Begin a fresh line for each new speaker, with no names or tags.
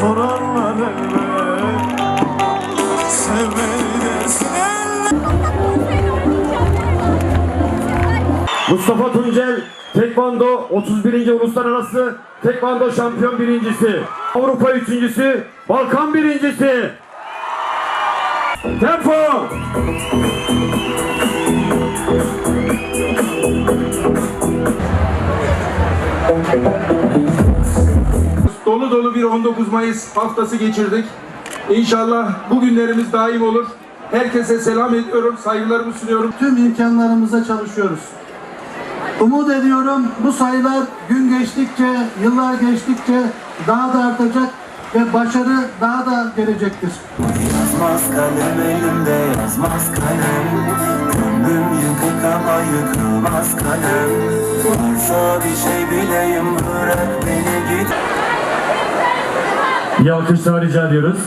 sorarlar elbet Sevmeyi desin Mustafa Tuncel Tekvando 31. Uluslararası Tekvando Şampiyon birincisi. Avrupa üçüncüsü Balkan birincisi. Tempo!
Dolu dolu bir 19 Mayıs haftası geçirdik. İnşallah bu günlerimiz daim olur. Herkese selam ediyorum, saygılarımı sunuyorum.
tüm imkanlarımıza çalışıyoruz. Umut ediyorum bu sayılar gün geçtikçe, yıllar geçtikçe daha da artacak ve başarı daha da gelecektir.
Yazmaz kalem elimde yazmaz kalem Gönlüm yıkık ama yıkılmaz kalem Varsa bir şey bileyim bırak beni git
İyi alkışlar rica ediyoruz.